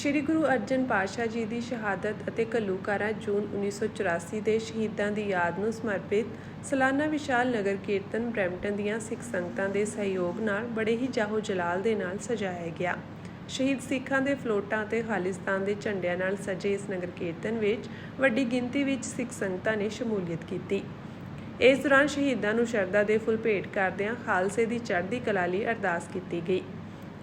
ਸ੍ਰੀ ਗੁਰੂ ਅਰਜਨ ਪਾਤਸ਼ਾਹ ਜੀ ਦੀ ਸ਼ਹਾਦਤ ਅਤੇ ਘੱਲੂਘਾਰਾ ਜੂਨ 1984 ਦੇ ਸ਼ਹੀਦਾਂ ਦੀ ਯਾਦ ਨੂੰ ਸਮਰਪਿਤ ਸਾਲਾਨਾ ਵਿਸ਼ਾਲ ਨਗਰ ਕੀਰਤਨ ਬ੍ਰੈਂਪਟਨ ਦੀਆਂ ਸਿੱਖ ਸੰਗਤਾਂ ਦੇ ਸਹਿਯੋਗ ਨਾਲ ਬੜੇ ਹੀ ਜਾਹੋ ਜਲਾਲ ਦੇ ਨਾਲ ਸਜਾਇਆ ਗਿਆ। ਸ਼ਹੀਦ ਸਿੱਖਾਂ ਦੇ ਫਲੋਟਾਂ ਤੇ ਖਾਲਿਸਤਾਨ ਦੇ ਝੰਡਿਆਂ ਨਾਲ ਸਜੇ ਇਸ ਨਗਰ ਕੀਰਤਨ ਵਿੱਚ ਵੱਡੀ ਗਿਣਤੀ ਵਿੱਚ ਸਿੱਖ ਸੰਗਤਾਂ ਨੇ ਸ਼ਮੂਲੀਅਤ ਕੀਤੀ। ਇਸ ਦੌਰਾਨ ਸ਼ਹੀਦਾਂ ਨੂੰ ਸ਼ਰਧਾ ਦੇ ਫੁੱਲ ਭੇਟ ਕਰਦਿਆਂ ਖਾਲਸੇ ਦੀ ਚੜ੍ਹਦੀ ਕਲਾ ਲਈ ਅਰਦਾਸ ਕੀਤੀ ਗਈ।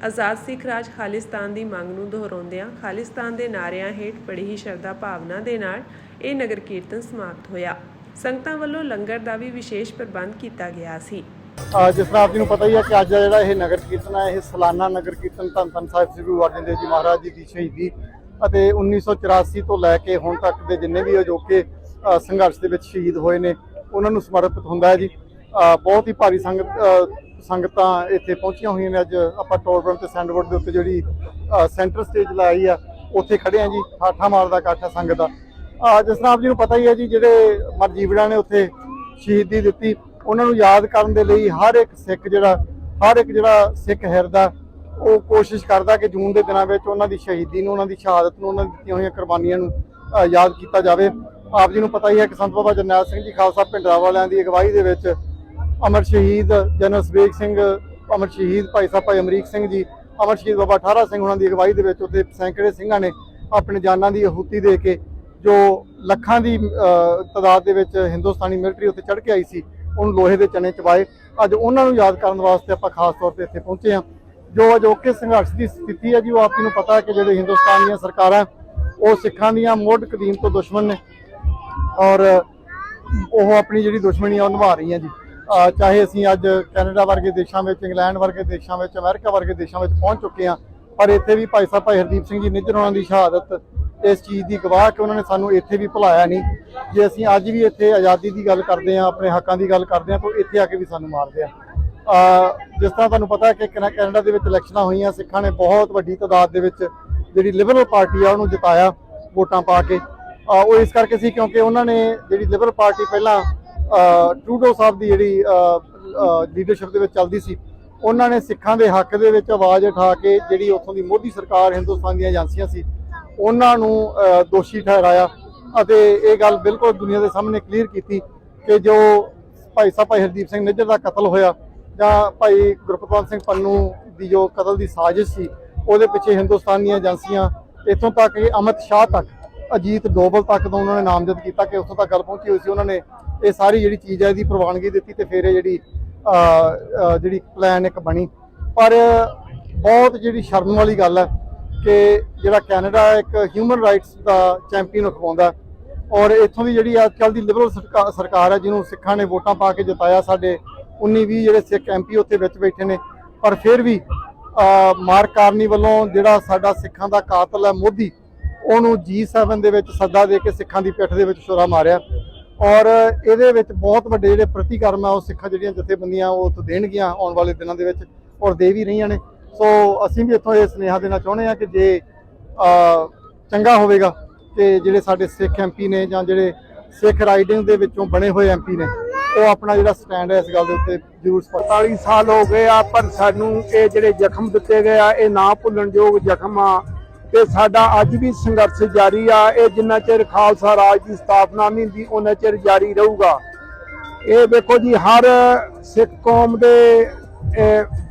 ਆਜ਼ਾਦ ਸਿੱਖ ਰਾਜ ਖਾਲਿਸਤਾਨ ਦੀ ਮੰਗ ਨੂੰ ਦੁਹਰਾਉਂਦਿਆਂ ਖਾਲਿਸਤਾਨ ਦੇ ਨਾਅਰਿਆਂ ਹੇਠ ਬੜੀ ਹੀ ਸ਼ਰਧਾ ਭਾਵਨਾ ਦੇ ਨਾਲ ਇਹ ਨਗਰ ਕੀਰਤਨ ਸਮਾਪਤ ਹੋਇਆ। ਸੰਗਤਾਂ ਵੱਲੋਂ ਲੰਗਰ ਦਾ ਵੀ ਵਿਸ਼ੇਸ਼ ਪ੍ਰਬੰਧ ਕੀਤਾ ਗਿਆ ਸੀ। ਜਿਸ ਤਰ੍ਹਾਂ ਆਪ ਜੀ ਨੂੰ ਪਤਾ ਹੀ ਹੈ ਕਿ ਅੱਜ ਦਾ ਜਿਹੜਾ ਇਹ ਨਗਰ ਕੀਰਤਨ ਹੈ, ਇਹ ਸਾਲਾਨਾ ਨਗਰ ਕੀਰਤਨ ਧੰਨ ਧੰਨ ਸਾਹਿਬ ਸ੍ਰੀ ਗੁਰੂ ਅਰਜਨ ਦੇਵ ਜੀ ਮਹਾਰਾਜ ਜੀ ਦੀ ਸ਼ਹੀਦੀ ਅਤੇ 1984 ਤੋਂ ਲੈ ਕੇ ਹੁਣ ਤੱਕ ਦੇ ਜਿੰਨੇ ਵੀ ਅਜੋਕੇ ਸੰਘਰਸ਼ ਦੇ ਵਿੱਚ ਸ਼ਹੀਦ ਹੋਏ ਨੇ, ਉਹਨਾਂ ਨੂੰ ਸਮਰਪਿਤ ਹੁੰਦਾ ਹੈ ਜੀ। ਬਹੁਤ ਹੀ ਭਾਰੀ ਸੰਗਤ ਸੰਗਤਾਂ ਇੱਥੇ ਪਹੁੰਚੀਆਂ ਹੋਈਆਂ ਨੇ ਅੱਜ। ਆਪਾਂ ਟੋਲਬਰਨ ਤੇ ਸੈਂਡਵੁੱਡ ਦੇ ਉੱਤੇ ਜਿਹੜੀ ਸੈਂਟਰ ਸਟੇਜ ਲਾਈ ਆ, ਉੱਥੇ ਖੜੇ ਆ ਜੀ ਠਾਠਾ ਮਾਰਦਾ ਕਾਠਾ ਸੰਗਤ ਦਾ। ਜਿਸ ਤਰ੍ਹਾਂ ਆਪ ਜੀ ਨੂੰ ਪਤਾ ਹੀ ਹੈ ਜੀ, ਜਿਹੜੇ ਮਰਜੀਵੜਾ ਨੇ ਉੱਥੇ ਸ਼ਹੀਦੀ ਦਿੱਤੀ, ਉਹਨਾਂ ਨੂੰ ਯਾਦ ਕਰਨ ਦੇ ਲਈ ਹਰ ਇੱਕ ਸਿੱਖ ਜਿਹੜਾ, ਹਰ ਇੱਕ ਜਿਹੜਾ ਸਿੱਖ ਹਿਰਦਾ, ਉਹ ਕੋਸ਼ਿਸ਼ ਕਰਦਾ ਕਿ ਜੂਨ ਦੇ ਦਿਨਾਂ ਵਿੱਚ ਉਹਨਾਂ ਦੀ ਸ਼ਹੀਦੀ ਨੂੰ, ਉਹਨਾਂ ਦੀ ਸ਼ਹਾਦਤ ਨੂੰ, ਉਹਨਾਂ ਦੀ ਦਿੱਤੀਆਂ ਹੋਈਆਂ ਕੁਰਬਾਨੀਆਂ ਨੂੰ ਯਾਦ ਕੀਤਾ ਜਾਵੇ। ਆਪ ਜੀ ਨੂੰ ਪਤਾ ਹੀ ਹੈ ਕਿ ਸੰਤ ਬਾਬਾ ਜਰਨੈਲ ਸਿੰਘ ਜੀ, ਖਾਲਸਾ ਪਿੰਡਰਾ ਵਾਲਿਆਂ ਦੀ ਅਗਵਾਈ ਦੇ ਵਿੱਚ ਅਮਰ ਸ਼ਹੀਦ ਜਨਰਲ ਸਵੇਗ ਸਿੰਘ ਅਮਰ ਸ਼ਹੀਦ ਭਾਈ ਸਾਹਿਬ ਭਾਈ ਅਮਰੀਕ ਸਿੰਘ ਜੀ ਅਮਰ ਸ਼ਹੀਦ ਬਾਬਾ ਠਾਰਾ ਸਿੰਘ ਉਹਨਾਂ ਦੀ ਅਗਵਾਈ ਦੇ ਵਿੱਚ ਉੱਥੇ ਸੈਂਕੜੇ ਸਿੰਘਾਂ ਨੇ ਆਪਣੇ ਜਾਨਾਂ ਦੀ ਆਹੂਤੀ ਦੇ ਕੇ ਜੋ ਲੱਖਾਂ ਦੀ ਅਹ, ਤਾਦਾਦ ਦੇ ਵਿੱਚ ਹਿੰਦੁਸਤਾਨੀ ਮਿਲਟਰੀ ਉੱਤੇ ਚੜ੍ਹ ਕੇ ਆਈ ਸੀ ਉਹਨੂੰ ਲੋਹੇ ਦੇ ਚਨੇ ਚਵਾਏ ਅੱਜ ਉਹਨਾਂ ਨੂੰ ਯਾਦ ਕਰਨ ਵਾਸਤੇ ਆਪਾਂ ਖਾਸ ਤੌਰ ਤੇ ਇੱਥੇ ਪਹੁੰਚੇ ਹਾਂ। ਜੋ ਅਜੋਕੇ ਸੰਘਰਸ਼ ਦੀ ਸਥਿਤੀ ਹੈ ਜੀ ਉਹ ਆਪ ਨੂੰ ਪਤਾ ਹੈ ਕਿ ਜਿਹੜੇ ਹਿੰਦੁਸਤਾਨ ਦੀਆਂ ਸਰਕਾਰਾਂ ਉਹ ਸਿੱਖਾਂ ਦੀਆਂ ਮੁੱਢ ਕਦੀਮ ਤੋਂ ਦੁਸ਼ਮਣ ਨੇ ਔਰ ਉਹ ਆਪਣੀ ਜਿਹੜੀ ਦੁਸ਼ਮਣੀ ਆ ਉਹ ਨਿਭਾ ਰਹੀਆਂ ਜੀ। ਚਾਹੇ ਅਸੀਂ ਅੱਜ ਕੈਨੇਡਾ ਵਰਗੇ ਦੇਸ਼ਾਂ ਵਿੱਚ, ਇੰਗਲੈਂਡ ਵਰਗੇ ਦੇਸ਼ਾਂ ਵਿੱਚ, ਅਮਰੀਕਾ ਵਰਗੇ ਦੇਸ਼ਾਂ ਵਿੱਚ ਪਹੁੰਚ ਚੁੱਕੇ ਹਾਂ, ਪਰ ਇੱਥੇ ਵੀ ਭਾਈ ਸਾਹਿਬ, ਭਾਈ ਹਰਦੀਪ ਸਿੰਘ ਜੀ ਨਿੱਜਰ ਉਹਨਾਂ ਦੀ ਸ਼ਹਾਦਤ, ਇਸ ਚੀਜ਼ ਦੀ ਗਵਾਹ ਕਿ ਉਹਨਾਂ ਨੇ ਸਾਨੂੰ ਇੱਥੇ ਵੀ ਭੁਲਾਇਆ ਨਹੀਂ। ਜੇ ਅਸੀਂ ਅੱਜ ਵੀ ਇੱਥੇ ਆਜ਼ਾਦੀ ਦੀ ਗੱਲ ਕਰਦੇ ਹਾਂ, ਆਪਣੇ ਹੱਕਾਂ ਦੀ ਗੱਲ ਕਰਦੇ ਹਾਂ, ਤਾਂ ਇੱਥੇ ਆ ਕੇ ਵੀ ਸਾਨੂੰ ਮਾਰਦੇ ਆ। ਜਿਸ ਤਰ੍ਹਾਂ ਤੁਹਾਨੂੰ ਪਤਾ ਹੈ ਕਿ ਕੈਨਾ- ਕੈਨੇਡਾ ਦੇ ਵਿੱਚ ਇਲੈਕਸ਼ਨਾਂ ਹੋਈਆਂ, ਸਿੱਖਾਂ ਨੇ ਬਹੁਤ ਵੱਡੀ ਤਾਦਾਦ ਦੇ ਵਿੱਚ ਜਿਹੜੀ ਲਿਬਰਲ ਪਾਰਟੀ ਆ, ਉਹਨੂੰ ਜਿਤਾਇਆ ਵੋਟਾਂ ਪਾ ਕੇ। ਉਹ ਇਸ ਕਰਕੇ ਸੀ ਕਿਉਂਕਿ ਉਹਨਾਂ ਨੇ ਜਿਹੜੀ ਲਿਬਰਲ ਪਾਰਟੀ ਪਹਿਲਾਂ ਟਰੂਡੋ ਸਾਹਿਬ ਦੀ ਜਿਹੜੀ ਲੀਡਰਸ਼ਿਪ ਦੇ ਵਿੱਚ ਚੱਲਦੀ ਸੀ, ਉਹਨਾਂ ਨੇ ਸਿੱਖਾਂ ਦੇ ਹੱਕ ਦੇ ਵਿੱਚ ਆਵਾਜ਼ ਉਠਾ ਕੇ ਜਿਹੜੀ ਉੱਥੋਂ ਦੀ ਮੋਦੀ ਸਰਕਾਰ ਹਿੰਦੁਸਤਾਨ ਦੀਆਂ ਏਜੰਸੀਆਂ ਸੀ, ਉਹਨਾਂ ਨੂੰ ਦੋਸ਼ੀ ਠਹਿਰਾਇਆ ਅਤੇ ਇਹ ਗੱਲ ਬਿਲਕੁਲ ਦੁਨੀਆ ਦੇ ਸਾਹਮਣੇ ਕਲੀਅਰ ਕੀਤੀ ਕਿ ਜੋ ਭਾਈ ਸਾਹਿਬ, ਭਾਈ ਹਰਦੀਪ ਸਿੰਘ ਨਿੱਜਰ ਦਾ ਕਤਲ ਹੋਇਆ ਜਾਂ ਭਾਈ ਗੁਰਪਤਵੰਤ ਸਿੰਘ ਪੰਨੂ ਦੀ ਜੋ ਕਤਲ ਦੀ ਸਾਜ਼ਿਸ਼ ਸੀ, ਉਹਦੇ ਪਿੱਛੇ ਹਿੰਦੁਸਤਾਨ ਦੀਆਂ ਏਜੰਸੀਆਂ ਇੱਥੋਂ ਤੱਕ ਕਿ ਅਮਿਤ ਸ਼ਾਹ ਤੱਕ, ਅਜੀਤ ਡੋਬਲ ਤੱਕ ਦਾ ਉਹਨਾਂ ਨੇ ਨਾਮਜ਼ਦ ਕੀਤਾ ਕਿ ਉੱਥੋਂ ਤੱਕ ਗੱਲ ਪਹੁੰਚੀ ਹੋਈ ਸੀ, ਉਹਨਾਂ ਨੇ ਇਹ ਸਾਰੀ ਜਿਹੜੀ ਚੀਜ਼ ਹੈ ਇਹਦੀ ਪ੍ਰਵਾਨਗੀ ਦਿੱਤੀ ਤੇ ਫਿਰ ਇਹ ਜਿਹੜੀ ਜਿਹੜੀ ਪਲਾਨ ਇੱਕ ਬਣੀ। ਪਰ ਬਹੁਤ ਜਿਹੜੀ ਸ਼ਰਮ ਵਾਲੀ ਗੱਲ ਹੈ ਕਿ ਜਿਹੜਾ ਕੈਨੇਡਾ ਇੱਕ ਹਿਊਮਨ ਰਾਈਟਸ ਦਾ ਚੈਂਪੀਅਨ ਅਖਵਾਉਂਦਾ ਔਰ ਇੱਥੋਂ ਦੀ ਜਿਹੜੀ ਅੱਜ ਕੱਲ੍ਹ ਦੀ ਲਿਬਰਲ ਸਰਕਾ- ਸਰਕਾਰ ਹੈ ਜਿਹਨੂੰ ਸਿੱਖਾਂ ਨੇ ਵੋਟਾਂ ਪਾ ਕੇ ਜਿਤਾਇਆ ਸਾਡੇ 19 20 ਜਿਹੜੇ ਸਿੱਖ ਐਮਪੀ ਉੱਥੇ ਵਿੱਚ ਬੈਠੇ ਨੇ। ਪਰ ਫਿਰ ਵੀ ਮਾਰ ਕਾਰਨੀ ਵੱਲੋਂ ਜਿਹੜਾ ਸਾਡਾ ਸਿੱਖਾਂ ਦਾ ਕਾਤਲ ਹੈ ਮੋਦੀ, ਉਹਨੂੰ G7 ਦੇ ਵਿੱਚ ਸੱਦਾ ਦੇ ਕੇ ਸਿੱਖਾਂ ਦੀ ਪਿੱਠ ਦੇ ਵਿੱਚ ਛੁਰਾ ਮਾਰਿਆ। ਔਰ ਇਹਦੇ ਵਿੱਚ ਬਹੁਤ ਵੱਡੇ ਜਿਹੜੇ ਪ੍ਰਤੀਕਰਮ ਆ, ਉਹ ਸਿੱਖਾਂ ਜਿਹੜੀਆਂ ਜਥੇਬੰਦੀਆਂ ਉਹ ਉੱਥੇ ਦੇਣਗੀਆਂ ਆਉਣ ਵਾਲੇ ਦਿਨਾਂ ਦੇ ਵਿੱਚ ਔਰ ਦੇ ਵੀ ਰਹੀਆਂ ਨੇ। ਸੋ ਅਸੀਂ ਵੀ ਇੱਥੋਂ ਇਹ ਸੁਨੇਹਾ ਦੇਣਾ ਚਾਹੁੰਦੇ ਹਾਂ ਕਿ ਜੇ ਚੰਗਾ ਹੋਵੇਗਾ ਕਿ ਜਿਹੜੇ ਸਾਡੇ ਸਿੱਖ ਐਮਪੀ ਨੇ ਜਾਂ ਜਿਹੜੇ ਸਿੱਖ ਰਾਈਡਿੰਗ ਦੇ ਵਿੱਚੋਂ ਬਣੇ ਹੋਏ ਐਮਪੀ ਨੇ, ਉਹ ਆਪਣਾ ਜਿਹੜਾ ਸਟੈਂਡ ਹੈ ਇਸ ਗੱਲ ਦੇ ਉੱਤੇ ਜ਼ਰੂਰ ਸਪਸ਼ਟ 45 ਸਾਲ ਹੋ ਗਏ ਆ, ਪਰ ਸਾਨੂੰ ਇਹ ਜਿਹੜੇ ਜ਼ਖਮ ਦਿੱਤੇ ਗਏ ਆ, ਇਹ ਨਾ ਭੁੱਲਣਯੋਗ ਜ਼ਖਮ ਆ। ਤੇ ਸਾਡਾ ਅੱਜ ਵੀ ਸੰਘਰਸ਼ ਜਾਰੀ ਆ। ਇਹ ਜਿੰਨਾ ਚਿਰ ਖਾਲਸਾ ਰਾਜ ਦੀ ਸਥਾਪਨਾ ਨਹੀਂ ਹੁੰਦੀ ਉਹਨਾਂ ਚਿਰ ਜਾਰੀ ਰਹੂਗਾ। ਇਹ ਵੇਖੋ ਜੀ, ਹਰ ਸਿੱਖ ਕੌਮ ਦੇ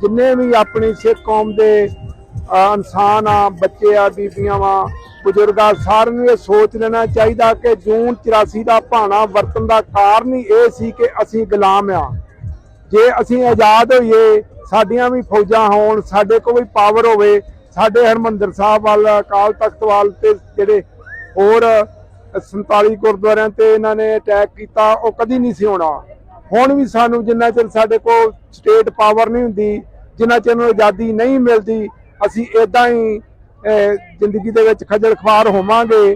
ਜਿੰਨੇ ਵੀ ਆਪਣੀ ਸਿੱਖ ਕੌਮ ਦੇ ਇਨਸਾਨ ਆ, ਬੱਚੇ ਆ, ਬੀਬੀਆਂ ਵਾ, ਬਜ਼ੁਰਗ ਆ ਸਾਰਿਆਂ ਨੂੰ ਇਹ ਸੋਚ ਲੈਣਾ ਚਾਹੀਦਾ ਕਿ ਜੂਨ 84 ਦਾ ਭਾਣਾ ਵਰਤਨ ਦਾ ਕਾਰਨ ਹੀ ਇਹ ਸੀ ਕਿ ਅਸੀਂ ਗੁਲਾਮ ਆ। ਜੇ ਅਸੀਂ ਆਜ਼ਾਦ ਹੋਈਏ, ਸਾਡੀਆਂ ਵੀ ਫੌਜਾਂ ਹੋਣ, ਸਾਡੇ ਕੋਲ ਵੀ ਪਾਵਰ ਹੋਵੇ ਸਾਡੇ ਹਰਮੰਦਰ ਸਾਹਿਬ ਵੱਲ, ਅਕਾਲ ਤਖਤ ਵੱਲ ਤੇ ਜਿਹੜੇ ਹੋਰ 47 ਗੁਰਦੁਆਰਿਆਂ ਤੇ ਇਹਨਾਂ ਨੇ ਅਟੈਕ ਕੀਤਾ, ਉਹ ਕਦੀ ਨਹੀਂ ਸੀ ਹੋਣਾ ਹੁਣ ਵੀ ਸਾਨੂੰ ਜਿੰਨਾ ਚਿਰ ਸਾਡੇ ਕੋਲ ਸਟੇਟ ਪਾਵਰ ਨਹੀਂ ਹੁੰਦੀ, ਜਿੰਨਾ ਚਿਰ ਨੂੰ ਆਜ਼ਾਦੀ ਨਹੀਂ ਮਿਲਦੀ, ਅਸੀਂ ਇਦਾਂ ਹੀ ਜ਼ਿੰਦਗੀ ਦੇ ਵਿੱਚ ਖੱਜਲ ਖਵਾਰ ਹੋਵਾਂਗੇ।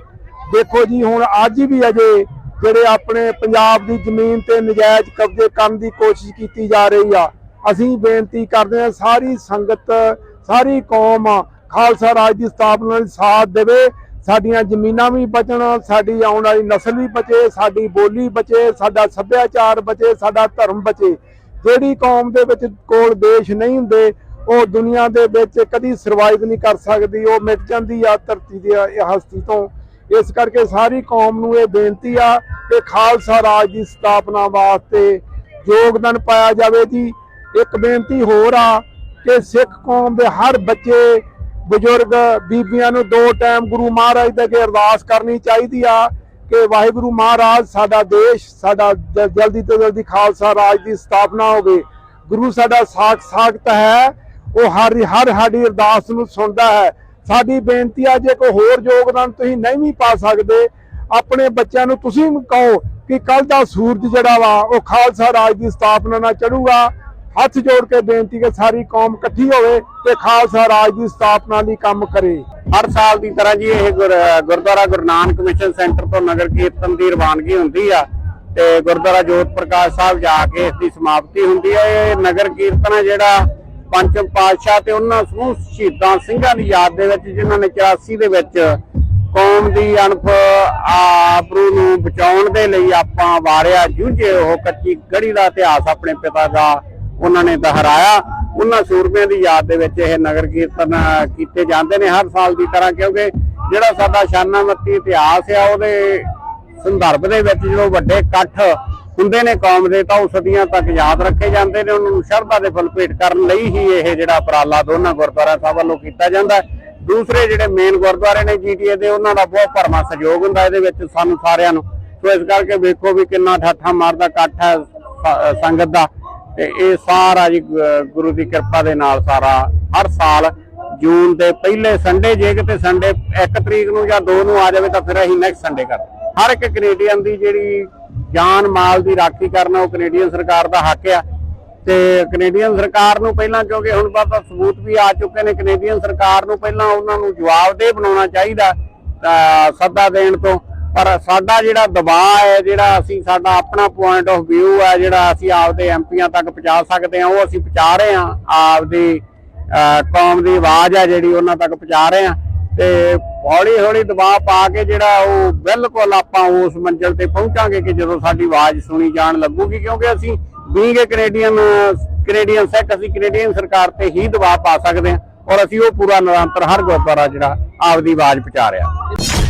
ਦੇਖੋ ਜੀ, ਹੁਣ ਅੱਜ ਵੀ ਅਜੇ ਜਿਹੜੇ ਆਪਣੇ ਪੰਜਾਬ ਦੀ ਜ਼ਮੀਨ ਤੇ ਨਜਾਇਜ਼ ਕਬਜ਼ੇ ਕਰਨ ਦੀ ਕੋਸ਼ਿਸ਼ ਕੀਤੀ ਜਾ ਰਹੀ ਆ, ਅਸੀਂ ਬੇਨਤੀ ਕਰਦੇ ਹਾਂ, ਸਾਰੀ ਸੰਗਤ ਸਾਰੀ ਕੌਮ ਖਾਲਸਾ ਰਾਜ ਦੀ ਸਥਾਪਨਾ ਲਈ ਸਾਥ ਦੇਵੇ। ਸਾਡੀਆਂ ਜ਼ਮੀਨਾਂ ਵੀ ਬਚਣ, ਸਾਡੀ ਆਉਣ ਵਾਲੀ ਨਸਲ ਵੀ ਬਚੇ, ਸਾਡੀ ਬੋਲੀ ਬਚੇ, ਸਾਡਾ ਸੱਭਿਆਚਾਰ ਬਚੇ, ਸਾਡਾ ਧਰਮ ਬਚੇ। ਜਿਹੜੀ ਕੌਮ ਦੇ ਵਿੱਚ ਕੋਲ ਦੇਸ਼ ਨਹੀਂ ਹੁੰਦੇ, ਉਹ ਦੁਨੀਆ ਦੇ ਵਿੱਚ ਕਦੀ ਸਰਵਾਈਵ ਨਹੀਂ ਕਰ ਸਕਦੀ, ਉਹ ਮਿਟ ਜਾਂਦੀ ਆ ਧਰਤੀ ਦੀ ਹਸਤੀ ਤੋਂ। ਇਸ ਕਰਕੇ ਸਾਰੀ ਕੌਮ ਨੂੰ ਇਹ ਬੇਨਤੀ ਆ ਕਿ ਖਾਲਸਾ ਰਾਜ ਦੀ ਸਥਾਪਨਾ ਵਾਸਤੇ ਯੋਗਦਾਨ ਪਾਇਆ ਜਾਵੇ ਜੀ। ਇੱਕ ਬੇਨਤੀ ਹੋਰ ਆ ਕਿ ਸਿੱਖ ਕੌਮ ਦੇ ਹਰ ਬੱਚੇ, ਬਜ਼ੁਰਗ, ਬੀਬੀਆਂ ਨੂੰ ਦੋ ਟਾਈਮ ਗੁਰੂ ਮਹਾਰਾਜ ਦੇ ਅੱਗੇ ਅਰਦਾਸ ਕਰਨੀ ਚਾਹੀਦੀ ਆ ਕਿ ਵਾਹਿਗੁਰੂ ਮਹਾਰਾਜ, ਸਾਡਾ ਦੇਸ਼, ਸਾਡਾ ਜਲਦੀ ਤੋਂ ਜਲਦੀ ਖਾਲਸਾ ਰਾਜ ਦੀ ਸਥਾਪਨਾ ਹੋਵੇ। ਗੁਰੂ ਸਾਡਾ ਸਾਖ ਸਾਖਤ ਹੈ, ਉਹ ਹਰ ਹਰ ਸਾਡੀ ਅਰਦਾਸ ਨੂੰ ਸੁਣਦਾ ਹੈ। ਸਾਡੀ ਬੇਨਤੀ ਆ, ਜੇ ਕੋਈ ਹੋਰ ਯੋਗਦਾਨ ਤੁਸੀਂ ਨਹੀਂ ਵੀ ਪਾ ਸਕਦੇ, ਆਪਣੇ ਬੱਚਿਆਂ ਨੂੰ ਤੁਸੀਂ ਕਹੋ ਕਿ ਕੱਲ ਦਾ ਸੂਰਜ ਜਿਹੜਾ ਵਾ, ਉਹ ਖਾਲਸਾ ਰਾਜ ਦੀ ਸਥਾਪਨਾ ਨਾਲ ਚੜੂਗਾ ਹੱਥ ਜੋੜ ਕੇ ਬੇਨਤੀ ਕਿ ਸਾਰੀ ਕੌਮ ਇਕੱਠੀ ਹੋਵੇ ਤੇ ਖਾਲਸਾ ਰਾਜ ਦੀ ਸਥਾਪਨਾ ਲਈ ਕੰਮ ਕਰੇ। ਹਰ ਸਾਲ ਦੀ ਤਰ੍ਹਾਂ ਜੀ ਇਹ ਗੁਰਦੁਆਰਾ ਗੁਰੂ ਨਾਨਕ ਸੈਂਟਰ ਤੋਂ ਨਗਰ ਕੀਰਤਨ ਦੀ ਰਵਾਨਗੀ ਹੁੰਦੀ ਆ ਤੇ ਗੁਰਦੁਆਰਾ ਜੋਤ ਪ੍ਰਕਾਸ਼ ਸਾਹਿਬ ਜਾ ਕੇ ਇਸ ਦੀ ਸਮਾਪਤੀ ਹੁੰਦੀ ਹੈ ਇਹ ਨਗਰ ਕੀਰਤਨ ਹੈ ਜਿਹੜਾ ਪੰਚਮ ਪਾਤਸ਼ਾਹ ਤੇ ਉਹਨਾਂ ਸਮੂਹ ਸ਼ਹੀਦਾਂ ਸਿੰਘਾਂ ਦੀ ਯਾਦ ਦੇ ਵਿੱਚ, ਜਿਨ੍ਹਾਂ ਨੇ 84 ਦੇ ਵਿੱਚ ਕੌਮ ਦੀ ਅਣਪ ਆਬਰੂ ਨੂੰ ਬਚਾਉਣ ਦੇ ਲਈ ਆਪਾਂ ਵਾਰਿਆ, ਜੂਝੇ ਉਹ ਕੱਚੀ ਗੜੀ ਦਾ ਇਤਿਹਾਸ ਆਪਣੇ ਪਿਤਾ ਦਾ ਉਹਨਾਂ ਨੇ ਦੁਹਰਾਇਆ। ਉਹਨਾਂ ਸੂਰਮਿਆਂ ਦੀ ਯਾਦ ਦੇ ਵਿੱਚ ਇਹ ਨਗਰ ਕੀਰਤਨ ਕੀਤੇ ਜਾਂਦੇ ਨੇ ਹਰ ਸਾਲ ਦੀ ਤਰ੍ਹਾਂ, ਕਿਉਂਕਿ ਜਿਹੜਾ ਸਾਡਾ ਸ਼ਾਨਾਮਤੀ ਇਤਿਹਾਸ ਆ, ਉਹਦੇ ਸੰਦਰਭ ਦੇ ਵਿੱਚ ਜਦੋਂ ਵੱਡੇ ਇਕੱਠ ਹੁੰਦੇ ਨੇ ਕੌਮ ਦੇ, ਤਾਂ ਉਹ ਸਦੀਆਂ ਤੱਕ ਯਾਦ ਰੱਖੇ ਜਾਂਦੇ ਨੇ। ਉਹਨਾਂ ਨੂੰ ਸ਼ਰਧਾ ਦੇ ਫੁੱਲ ਭੇਟ ਕਰਨ ਲਈ ਹੀ ਇਹ ਜਿਹੜਾ ਉਪਰਾਲਾ ਦੋਨਾਂ ਗੁਰਦੁਆਰਾ ਸਾਹਿਬ ਵੱਲੋਂ ਕੀਤਾ ਜਾਂਦਾ ਦੂਸਰੇ ਜਿਹੜੇ ਮੇਨ ਗੁਰਦੁਆਰੇ ਨੇ ਜੀਟੀਏ ਦੇ, ਉਹਨਾਂ ਦਾ ਬਹੁਤ ਭਰਮਾ ਸਹਿਯੋਗ ਹੁੰਦਾ ਇਹਦੇ ਵਿੱਚ ਸਾਨੂੰ ਸਾਰਿਆਂ ਨੂੰ। ਸੋ ਇਸ ਕਰਕੇ ਵੇਖੋ ਵੀ ਕਿੰਨਾ ਠਾਠਾ ਮਾਰਦਾ ਇਕੱਠ ਹੈ ਸੰਗਤ ਦਾ। ਤੇ ਇਹ ਸਾਰਾ ਜੀ ਗੁਰੂ ਦੀ ਕਿਰਪਾ ਦੇ ਨਾਲ ਸਾਰਾ, ਹਰ ਸਾਲ ਜੂਨ ਦੇ ਪਹਿਲੇ ਸੰਡੇ, ਜੇ ਕਿਤੇ ਸੰਡੇ 1 ਤਰੀਕ ਨੂੰ ਜਾਂ 2 ਨੂੰ ਆ ਜਾਵੇ ਤਾਂ ਫਿਰ ਅਸੀਂ ਨੈਕਸਟ ਸੰਡੇ ਕਰਦੇ ਹਰ ਇੱਕ ਕੈਨੇਡੀਅਨ ਦੀ ਜਿਹੜੀ ਜਾਨ ਮਾਲ ਦੀ ਰਾਖੀ ਕਰਨਾ, ਉਹ ਕੈਨੇਡੀਅਨ ਸਰਕਾਰ ਦਾ ਹੱਕ ਆ। ਤੇ ਕੈਨੇਡੀਅਨ ਸਰਕਾਰ ਨੂੰ ਪਹਿਲਾਂ, ਕਿਉਂਕਿ ਹੁਣ ਪਤਾ ਸਬੂਤ ਵੀ ਆ ਚੁੱਕੇ ਨੇ ਕੈਨੇਡੀਅਨ ਸਰਕਾਰ ਨੂੰ ਪਹਿਲਾਂ ਉਹਨਾਂ ਨੂੰ ਜਵਾਬਦੇਹ ਬਣਾਉਣਾ ਚਾਹੀਦਾ, ਅਹ, ਸੱਦਾ ਦੇਣ ਤੋਂ। ਪਰ ਸਾਡਾ ਜਿਹੜਾ ਦਬਾਅ ਹੈ, ਜਿਹੜਾ ਅਸੀਂ ਸਾਡਾ ਆਪਣਾ ਪੁਆਇੰਟ ਆਫ ਵਿਊ ਹੈ, ਜਿਹੜਾ ਅਸੀਂ ਆਪਦੇ ਐਮਪੀਆਂ ਤੱਕ ਪਹੁੰਚਾ ਸਕਦੇ ਹਾਂ, ਉਹ ਅਸੀਂ ਪਹੁੰਚਾ ਰਹੇ ਹਾਂ। ਆਪਦੀ ਕੌਮ ਦੀ ਆਵਾਜ਼ ਹੈ ਜਿਹੜੀ ਉਹਨਾਂ ਤੱਕ ਪਹੁੰਚਾ ਰਹੇ ਹਾਂ। ਤੇ ਹੌਲੀ ਹੌਲੀ ਦਬਾਅ ਪਾ ਕੇ ਜਿਹੜਾ ਉਹ ਬਿਲਕੁਲ ਆਪਾਂ ਉਸ ਮੰਜ਼ਿਲ ਤੇ ਪਹੁੰਚਾਂਗੇ ਕਿ ਜਦੋਂ ਸਾਡੀ ਆਵਾਜ਼ ਸੁਣੀ ਜਾਣ ਲੱਗੂਗੀ, ਕਿਉਂਕਿ ਅਸੀਂ ਬੀਂਗ ਕੈਨੇਡੀਅਨ ਕੈਨੇਡੀਅਨ ਸਿੱਖ ਅਸੀਂ ਕੈਨੇਡੀਅਨ ਸਰਕਾਰ ਤੇ ਹੀ ਦਬਾਅ ਪਾ ਸਕਦੇ ਹਾਂ। ਔਰ ਅਸੀਂ ਉਹ ਪੂਰਾ ਨਿਰੰਤਰ ਹਰ ਗੁਰਦੁਆਰਾ ਜਿਹੜਾ ਆਪਦੀ ਆਵਾਜ਼ ਪਹੁੰਚਾ ਰਿਹਾ